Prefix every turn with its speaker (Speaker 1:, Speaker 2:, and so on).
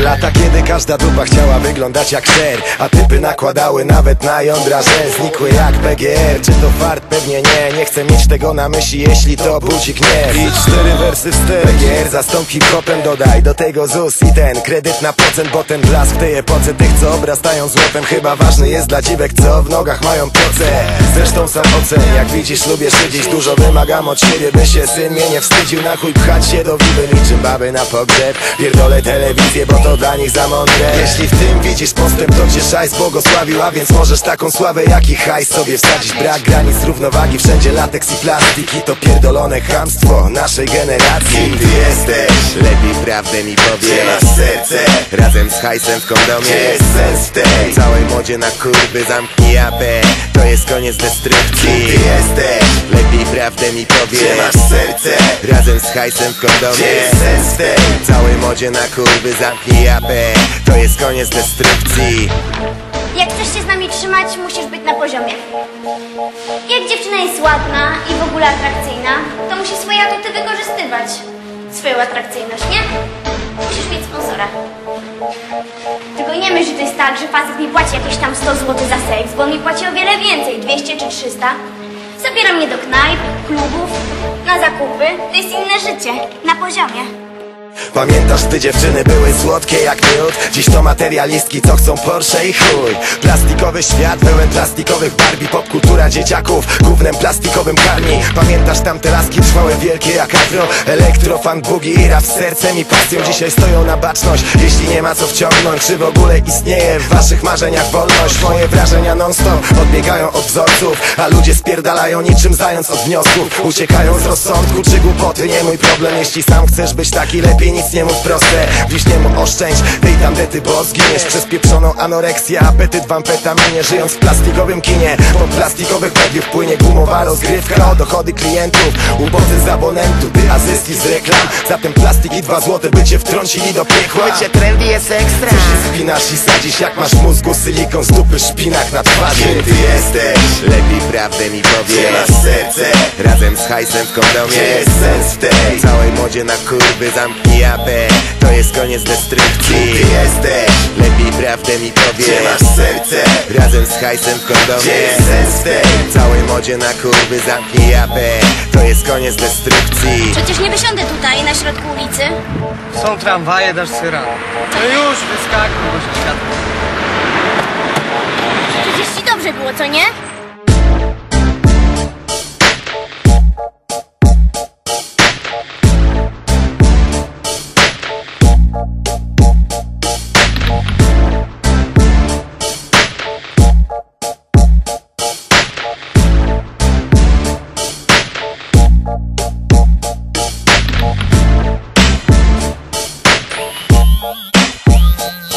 Speaker 1: Lata kiedy każda dupa chciała wyglądać jak szer A typy nakładały nawet na jądra żel Znikły jak PGR, czy to fart? Pewnie nie. Nie chcę mieć tego na myśli, jeśli to budzi gniew I cztery wersy wstecz PGR zastąp hip-hopem dodaj Do tego ZUS i ten kredyt na procent Bo ten blask w tej epoce tych co obrastają złotem Chyba ważny jest dla dziwek co w nogach mają proce Zresztą sam ocen, jak widzisz lubię szydzić Dużo wymagam od siebie, by się syn mnie nie wstydził. Na chuj pchać się do wiby niczym baby na pogrzeb. Pierdolę telewizję, bo to dla nich za mądre. Jeśli w tym widzisz postęp, to cię szajs błogosławił A więc możesz taką sławę jak i hajs sobie wsadzić. Brak granic równowagi, wszędzie lateks i plastik I to pierdolone chamstwo naszej generacji.
Speaker 2: Kim ty jesteś? Lepiej prawdę mi powiedz.
Speaker 1: Masz serce?
Speaker 2: Razem z hajsem w kondomie.
Speaker 1: Gdzie jest sens w tej?
Speaker 2: Całej modzie na kurwy zamknij apę. To jest koniec destrukcji
Speaker 1: Kim ty jesteś?
Speaker 2: Lepiej prawdę mi powiedz
Speaker 1: Gdzie masz serce?
Speaker 2: Razem z hajsem w kondomie
Speaker 1: Gdzie jest sens w tej?
Speaker 2: Całej modzie na kurwy zamknij apę To jest koniec destrukcji
Speaker 3: Jak chcesz się z nami trzymać, musisz być na poziomie. Jak dziewczyna jest ładna i w ogóle atrakcyjna, to musi swoje atuty wykorzystywać. Swoją atrakcyjność, nie? Musisz mieć sponsora. Tylko nie myśl, że to jest tak, że facet mi płaci jakieś tam 100 zł za seks, bo on mi płaci o wiele więcej, 200 czy 300. Zabiera mnie do knajp, klubów, na zakupy. To jest inne życie, na poziomie.
Speaker 1: Pamiętasz, ty dziewczyny były słodkie jak miód? Dziś to materialistki, co chcą Porsche i chuj. Plastikowy świat, pełen plastikowych Barbie Popkultura dzieciaków, gównem plastikowym karmi. Pamiętasz tamte laski trwałe wielkie jak afro? Elektro, fan, boogie i rap sercem pasją. Dzisiaj stoją na baczność, jeśli nie ma co wciągnąć Czy w ogóle istnieje w waszych marzeniach wolność? Moje wrażenia non stop odbiegają od wzorców A ludzie spierdalają niczym zając od wniosków. Uciekają z rozsądku, czy głupoty nie mój problem. Jeśli sam chcesz być taki lepiej nic nie mów proste Bliźniemu oszczędź tej tandety, bo zginiesz Przez pieprzoną anoreksję, apetyt w amfetaminie Żyjąc w plastikowym kinie, po plastikowych mediów Płynie gumowa rozgrywka. O dochody klientów Uboty z abonentu, ty a zyski z reklam. Zatem plastik i dwa złote by cię wtrącili do piekła.
Speaker 2: Bycie trendy jest ekstra.
Speaker 1: Co się spinasz i sadzisz jak masz w mózgu silikon z dupy szpinak na twarzy.
Speaker 2: Kim ty jesteś? Lepiej prawdę mi powiedz.
Speaker 1: Gdzie masz serce?
Speaker 2: Razem z hajsem w kondomie.
Speaker 1: Gdzie jest sens w tej?
Speaker 2: Całej modzie na kurwy zamknij apę To jest koniec destrukcji
Speaker 1: Ty jesteś?
Speaker 2: Lepiej prawdę mi powiedz
Speaker 1: Gdzie masz serce?
Speaker 2: Razem z hajsem w kondomie
Speaker 1: Gdzie jest sens w tej?
Speaker 2: Całej modzie na kurwy zamknij apę To jest koniec destrukcji
Speaker 3: Przecież nie wysiądę tutaj, na środku ulicy.
Speaker 4: Są tramwaje, dasz radę. No już, wyskakuj, bo się światło.
Speaker 3: Przecież ci dobrze było, co nie? Oh.